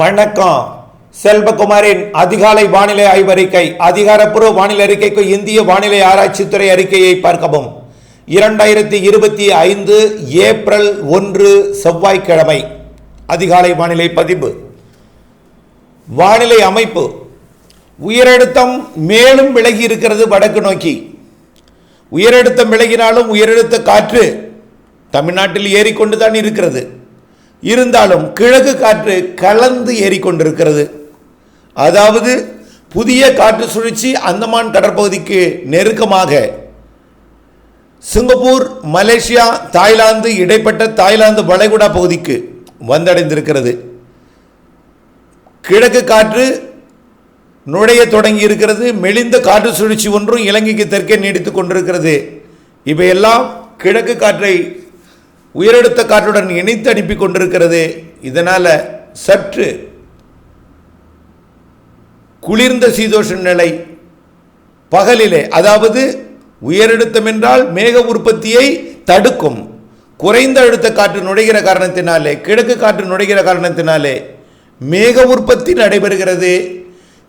வணக்கம். செல்வகுமாரின் அதிகாலை வானிலை ஆய்வறிக்கை அதிகாரப்பூர்வ வானிலை அறிக்கைக்கு இந்திய வானிலை ஆராய்ச்சித்துறை அறிக்கையை பார்க்கவும். இரண்டாயிரத்தி இருபத்தி ஐந்து ஏப்ரல் ஒன்று செவ்வாய்க்கிழமை. அதிகாலை வானிலை பதிவு. வானிலை அமைப்பு. உயரழுத்தம் மேலும் விலகி இருக்கிறது வடக்கு நோக்கி. உயரழுத்தம் விலகினாலும் உயரழுத்த காற்று தமிழ்நாட்டில் ஏறிக்கொண்டுதான் இருக்கிறது. இருந்தாலும் கிழக்கு காற்று கலந்து ஏறிக்கொண்டிருக்கிறது. அதாவது புதிய காற்று சுழற்சி அந்தமான் கடற்பகுதிக்கு நெருக்கமாக. சிங்கப்பூர் மலேசியா தாய்லாந்து இடைப்பட்ட தாய்லாந்து வளைகுடா பகுதிக்கு வந்தடைந்திருக்கிறது. கிழக்கு காற்று நுழைய தொடங்கி இருக்கிறது மெலிந்த காற்று சுழற்சி ஒன்றும் இலங்கைக்கு தெற்கே நீடித்துக் கொண்டிருக்கிறது. இவையெல்லாம் கிழக்கு காற்றை உயரெடுத்த காற்றுடன் இணைத்து அனுப்பி கொண்டிருக்கிறது. இதனால் சற்று குளிர்ந்த சீதோஷ நிலை பகலிலே அதாவது உயரழுத்தம் என்றால் மேக உற்பத்தியை தடுக்கும். குறைந்த அழுத்த காற்று நுழைகிற காரணத்தினாலே கிழக்கு காற்று நுழைகிற காரணத்தினாலே மேக உற்பத்தி நடைபெறுகிறது.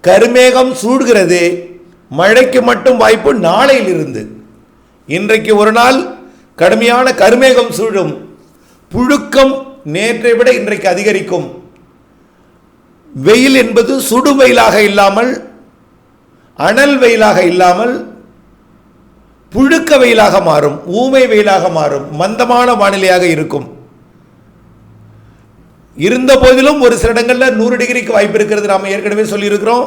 கருமேகம் சூடுகிறது. மழைக்கு மட்டும் வாய்ப்பு நாளையிலிருந்து. இன்றைக்கு ஒரு நாள் கடுமையான கருமேகம் சூழும். புழுக்கம் நேற்றை விட இன்றைக்கு அதிகரிக்கும். வெயில் என்பது சுடு வெயிலாக இல்லாமல் அனல் வெயிலாக இல்லாமல் புழுக்க வெயிலாக மாறும் ஊமை வெயிலாக மாறும் மந்தமான வானிலையாக இருக்கும். இருந்த போதிலும் ஒரு சில இடங்களில் நூறு டிகிரிக்கு வாய்ப்பு இருக்கிறது நாம் ஏற்கனவே சொல்லியிருக்கிறோம்.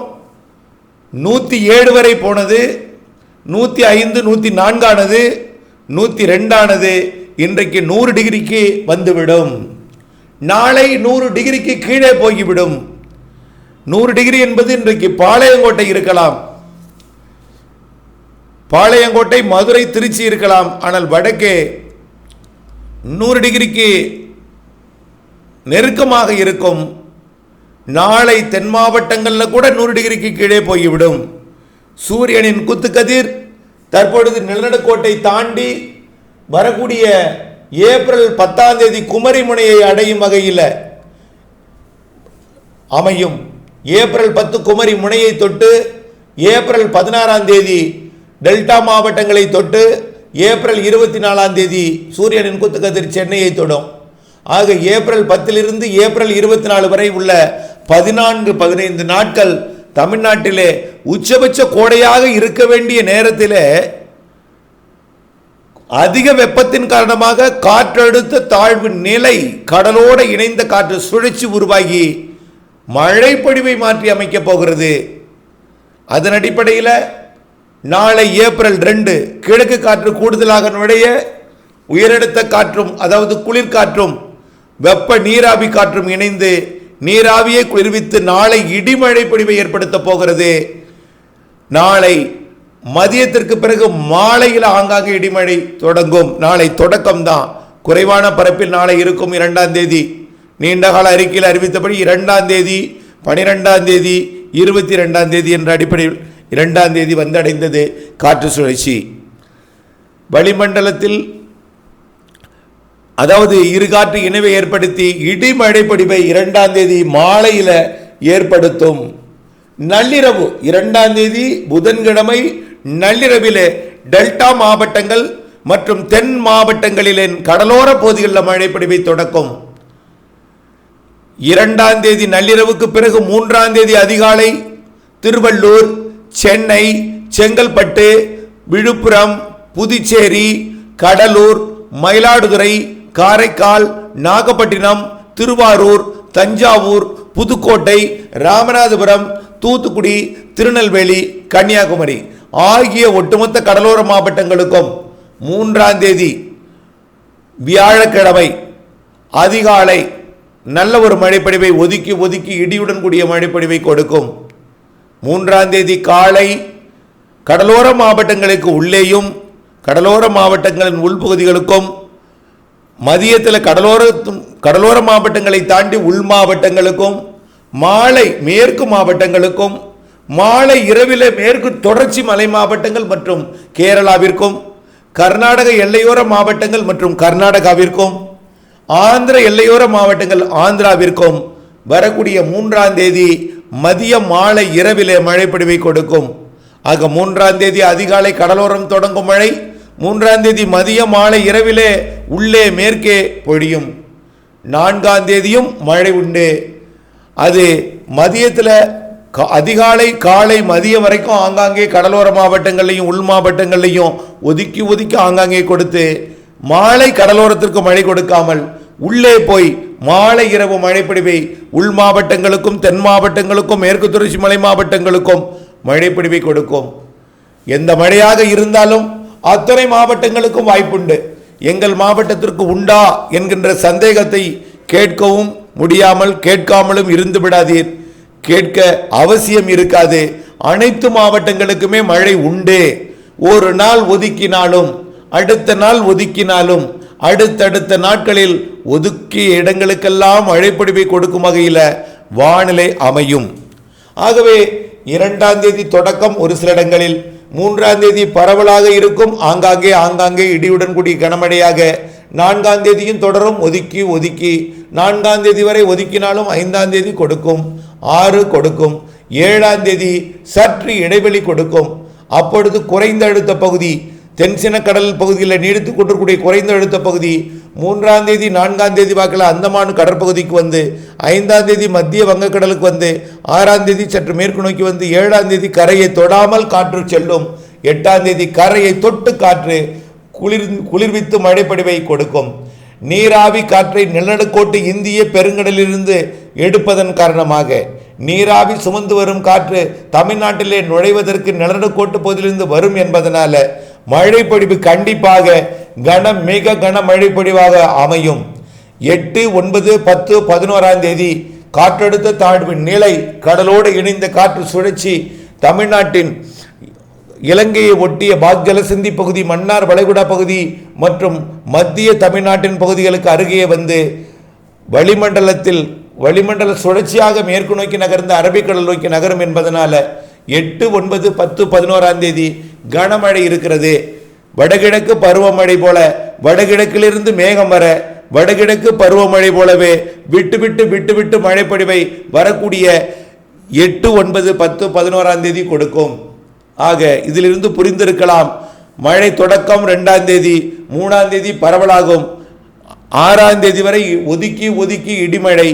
நூற்றி ஏழு வரை போனது நூற்றி ஐந்து நூற்றி நான்கானது நூற்றி ரெண்டானது இன்றைக்கு நூறு டிகிரிக்கு வந்துவிடும். நாளை நூறு டிகிரிக்கு கீழே போய்விடும். நூறு டிகிரி என்பது இன்றைக்கு பாளையங்கோட்டை இருக்கலாம். பாளையங்கோட்டை மதுரை திருச்சி இருக்கலாம். ஆனால் வடக்கே நூறு டிகிரிக்கு நெருக்கமாக இருக்கும். நாளை தென் மாவட்டங்களில் கூட நூறு டிகிரிக்கு கீழே போய்விடும். சூரியனின் குத்துக்கதிர் தற்பொழுது நிலநடுக்கோட்டை தாண்டி வரக்கூடிய ஏப்ரல் பத்தாம் தேதி குமரி முனையை அடையும் வகையில் அமையும். ஏப்ரல் பத்து குமரி முனையை தொட்டு ஏப்ரல் பதினாறாம் தேதி டெல்டா மாவட்டங்களை தொட்டு ஏப்ரல் இருபத்தி நாலாம் தேதி சூரியனின் குத்துக்கதிர் சென்னையை தொடும். ஆக ஏப்ரல் பத்திலிருந்து ஏப்ரல் இருபத்தி நாலு வரை உள்ள பதினான்கு பதினைந்து நாட்கள் தமிழ்நாட்டிலே உச்சபட்ச கோடையாக இருக்க வேண்டிய நேரத்தில் அதிக வெப்பத்தின் காரணமாக காற்றழுத்த தாழ்வு நிலை கடலோடு இணைந்த காற்று சுழற்சி உருவாகி மழைப்பொழிவை மாற்றி அமைக்கப் போகிறது. அதன் அடிப்படையில் நாளை ஏப்ரல் ரெண்டு கிழக்கு காற்று கூடுதலாக நுழைய உயரடுத்த காற்றும் அதாவது குளிர்காற்றும் வெப்ப நீராவி காற்றும் இணைந்து நீராவியை குளிர்வித்து நாளை இடிமழை பொழிவை ஏற்படுத்த போகிறது. நாளை மதியத்திற்கு பிறகு மாலையில் ஆங்காங்கே இடிமழை தொடங்கும். நாளை தொடக்கம்தான். குறைவான பரப்பில் நாளை இருக்கும் இரண்டாம் தேதி. நீண்டகால அறிக்கையில் அறிவித்தபடி இரண்டாம் தேதி பனிரெண்டாம் தேதி இருபத்தி ரெண்டாம் தேதி என்ற அடிப்படையில் இரண்டாம் தேதி வந்தடைந்தது காற்று சுழற்சி. வளிமண்டலத்தில் அதாவது இருகாற்று இணைவை ஏற்படுத்தி இடிமழை பொடிவை இரண்டாம் தேதி மாலையில் ஏற்படுத்தும். நள்ளிரவு இரண்டாம் தேதி புதன்கிழமை நள்ளிரவிலே டெல்டா மாவட்டங்கள் மற்றும் தென் மாவட்டங்களிலே கடலோர பகுதிகளில் மழை தொடக்கும். இரண்டாம் தேதி நள்ளிரவுக்கு பிறகு மூன்றாம் தேதி அதிகாலை திருவள்ளூர் சென்னை செங்கல்பட்டு விழுப்புரம் புதுச்சேரி கடலூர் மயிலாடுதுறை காரைக்கால் நாகப்பட்டினம் திருவாரூர் தஞ்சாவூர் புதுக்கோட்டை ராமநாதபுரம் தூத்துக்குடி திருநெல்வேலி கன்னியாகுமரி ஆகிய ஒட்டுமொத்த கடலோர மாவட்டங்களுக்கும் மூன்றாம் தேதி வியாழக்கிழமை அதிகாலை நல்ல ஒரு மழைப்பொழிவை ஒதுக்கி ஒதுக்கி இடியுடன் கூடிய மழைப்பொழிவை கொடுக்கும். மூன்றாம் தேதி காலை கடலோர மாவட்டங்களுக்கு உள்ளேயும் கடலோர மாவட்டங்களின் உள்பகுதிகளுக்கும் மதியத்தில் கடலோர கடலோர மாவட்டங்களை தாண்டி உள் மாவட்டங்களுக்கும் மாலை மேற்கு மாவட்டங்களுக்கும் மாலை இரவில் மேற்கு தொடர்ச்சி மலை மாவட்டங்கள் மற்றும் கேரளாவிற்கும் கர்நாடக எல்லையோர மாவட்டங்கள் மற்றும் கர்நாடகாவிற்கும் ஆந்திர எல்லையோர மாவட்டங்கள் ஆந்திராவிற்கும் வரக்கூடிய மூன்றாம் தேதி மதிய மாலை இரவிலே மழை பொழிவை கொடுக்கும். ஆக மூன்றாம் தேதி அதிகாலை கடலோரம் தொடங்கும் மழை மூன்றாம் தேதி மதிய மாலை இரவிலே உள்ளே மேற்கே பொழியும். நான்காம் தேதியும் மழை உண்டு. அது மதியத்தில் அதிகாலை காலை மதியம் வரைக்கும் ஆங்காங்கே கடலோர மாவட்டங்கள்லையும் உள் மாவட்டங்கள்லையும் ஒதுக்கி ஒதுக்கி ஆங்காங்கே கொடுத்து மாலை கடலோரத்திற்கு மழை கொடுக்காமல் உள்ளே போய் மாலை இரவு மழைப்பிடிவை உள் மாவட்டங்களுக்கும் தென் மாவட்டங்களுக்கும் மேற்கு தொடர்ச்சி மலை மாவட்டங்களுக்கும் மழைப்பிடிவை கொடுக்கும். எந்த மழையாக இருந்தாலும் அத்தனை மாவட்டங்களுக்கும் வாய்ப்புண்டு. எங்கள் மாவட்டத்திற்கு உண்டா என்கின்ற சந்தேகத்தை கேட்கவும் முடியாமல் கேட்காமலும் இருந்து விடாதீர். கேட்க அவசியம் இருக்காது. அனைத்து மாவட்டங்களுக்குமே மழை உண்டு. ஒரு நாள் ஒதுக்கினாலும் அடுத்த நாள் ஒதுக்கினாலும் அடுத்தடுத்த நாட்களில் ஒதுக்கிய இடங்களுக்கெல்லாம் மழைப்பொழிவை கொடுக்கும் வகையில் வானிலை அமையும். ஆகவே இரண்டாம் தேதி தொடக்கம் ஒரு சில இடங்களில் மூன்றாம் தேதி பரவலாக இருக்கும். ஆங்காங்கே ஆங்காங்கே இடியுடன் கூடிய கனமழையாக. நான்காம் தேதியும் தொடரும். ஒதுக்கி ஒதுக்கி. நான்காம் தேதி வரை ஒதுக்கினாலும் ஐந்தாம் தேதி கொடுக்கும். ஆறு கொடுக்கும். ஏழாம் தேதி சற்று இடைவெளி கொடுக்கும். அப்பொழுது குறைந்த அழுத்த பகுதி தென்சின கடல் பகுதியில் நீடித்து கொண்டிருக்கூடிய குறைந்த அழுத்த பகுதி மூன்றாம் தேதி நான்காம் தேதி வாக்கில் அந்தமான் கடற்பகுதிக்கு வந்து ஐந்தாம் தேதி மத்திய வங்கக்கடலுக்கு வந்து ஆறாம் தேதி சற்று மேற்கு நோக்கி வந்து ஏழாம் தேதி கரையை தொடாமல் காற்று செல்லும் எட்டாம் தேதி கரையை தொட்டு காற்று குளிர் குளிர்வித்து மழைப்படிவை கொடுக்கும். நீராவி காற்றை நிலநடுக்கோட்டு இந்திய பெருங்கடலிலிருந்து எடுப்பதன் காரணமாக நீராவி சுமந்து வரும் காற்று தமிழ்நாட்டிலே நுழைவதற்கு நிலநடுக்கோட்டு பகுதியிலிருந்து வரும் என்பதனால மழைப்பொழிவு கண்டிப்பாக கன மிக கன மழைப்பொழிவாக அமையும். எட்டு ஒன்பது பத்து பதினோராம் தேதி காற்றழுத்த தாழ்வின் நிலை கடலோடு இணைந்த காற்று சுழற்சி தமிழ்நாட்டின் இலங்கையை ஒட்டிய பாக்ஜலசிந்தி பகுதி மன்னார் வளைகுடா பகுதி மற்றும் மத்திய தமிழ்நாட்டின் பகுதிகளுக்கு அருகே வந்து வளிமண்டலத்தில் வளிமண்டல சுழற்சியாக மேற்கு நோக்கி நகர்ந்த அரபிக்கடல் நோக்கி நகரும் என்பதனால் எட்டு ஒன்பது பத்து பதினோராம் தேதி கனமழை இருக்கிறது. வடகிழக்கு பருவமழை போல வடகிழக்கிலிருந்து மேகம் வர வடகிழக்கு பருவமழை போலவே விட்டு விட்டு விட்டு விட்டு மழைப்பொழிவை வரக்கூடிய எட்டு ஒன்பது பத்து பதினோராம் தேதி கொடுக்கும். ஆக இதிலிருந்து புரிந்திருக்கலாம் மழை தொடக்கம் ரெண்டாம் தேதி மூணாம் தேதி பரவலாகும். ஆறாம் தேதி வரை ஒதுக்கி ஒதுக்கி இடிமழை.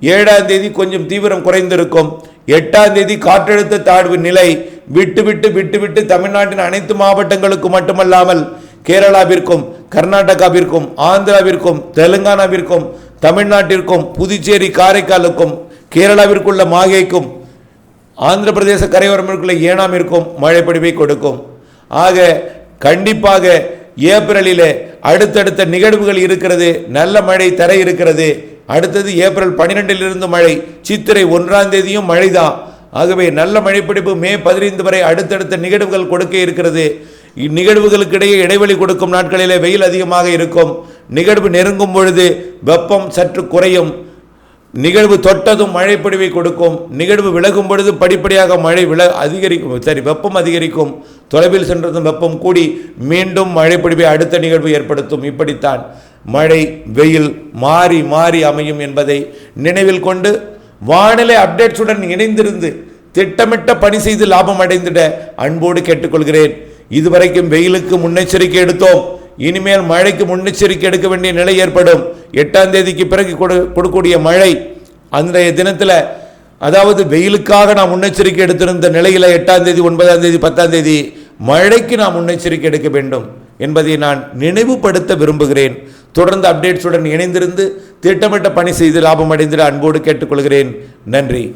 ஏழாம் தேதி கொஞ்சம் தீவிரம் குறைந்திருக்கும். எட்டாம் தேதி காற்றழுத்த தாழ்வு நிலை. விட்டுவிட்டு விட்டு விட்டு தமிழ்நாட்டின் அனைத்து மாவட்டங்களுக்கும் மட்டுமல்லாமல் கேரளாவிற்கும் கர்நாடகாவிற்கும் ஆந்திராவிற்கும் தெலுங்கானாவிற்கும் தமிழ்நாட்டிற்கும் புதுச்சேரி காரைக்காலுக்கும் கேரளாவிற்குள்ள மாகேக்கும் ஆந்திர பிரதேச கரையோரமிற்குள்ள ஏனாமிற்கும் மழைப்பொழிவை கொடுக்கும். ஆக கண்டிப்பாக ஏப்ரலிலே அடுத்தடுத்த நிகழ்வுகள் இருக்கிறது நல்ல மழை தர இருக்கிறது. அடுத்தது ஏப்ரல் பன்னிரெண்டிலிருந்து மழை சித்திரை ஒன்றாம் தேதியும் மழைதான். ஆகவே நல்ல மழைப்பிடிப்பு மே பதினைந்து வரை அடுத்தடுத்த நிகழ்வுகள் கொடுக்க இருக்கிறது. இந்நிகழ்வுகளுக்கிடையே இடைவெளி கொடுக்கும் நாட்களிலே வெயில் அதிகமாக இருக்கும். நிகழ்வு நெருங்கும் பொழுது வெப்பம் சற்று குறையும். நிகழ்வு தொட்டதும் மழை பொழிவை கொடுக்கும். நிகழ்வு விலகும் பொழுது படிப்படியாக மழை வில அதிகரிக்கும். சரி வெப்பம் அதிகரிக்கும். தொலைவில் சென்றதும் வெப்பம் கூடி மீண்டும் மழை பொழிவை அடுத்த நிகழ்வு ஏற்படுத்தும். இப்படித்தான் மழை வெயில் மாறி மாறி அமையும் என்பதை நினைவில் கொண்டு வானிலை அப்டேட்ஸுடன் இணைந்திருந்து திட்டமிட்ட பணி செய்து லாபம் அடைந்திட அன்போடு கேட்டுக்கொள்கிறேன். இதுவரைக்கும் வெயிலுக்கு முன்னெச்சரிக்கை எடுத்தோம். இனிமேல் மழைக்கு முன்னெச்சரிக்கை எடுக்க வேண்டிய நிலை ஏற்படும். எட்டாம் தேதிக்கு பிறகு கொடு கொடுக்கக்கூடிய மழை அன்றைய தினத்தில் அதாவது வெயிலுக்காக நாம் முன்னெச்சரிக்கை எடுத்திருந்த நிலையில் எட்டாம் தேதி ஒன்பதாம் தேதி பத்தாம் தேதி மழைக்கு நாம் முன்னெச்சரிக்கை எடுக்க வேண்டும். என்பதை நான் நினைவுபடுத்த விரும்புகிறேன். தொடர்ந்து அப்டேட்ஸுடன் இணைந்திருந்து திட்டமிட்ட பணி செய்து லாபம் அடைந்திட அன்போடு கேட்டுக்கொள்கிறேன். நன்றி.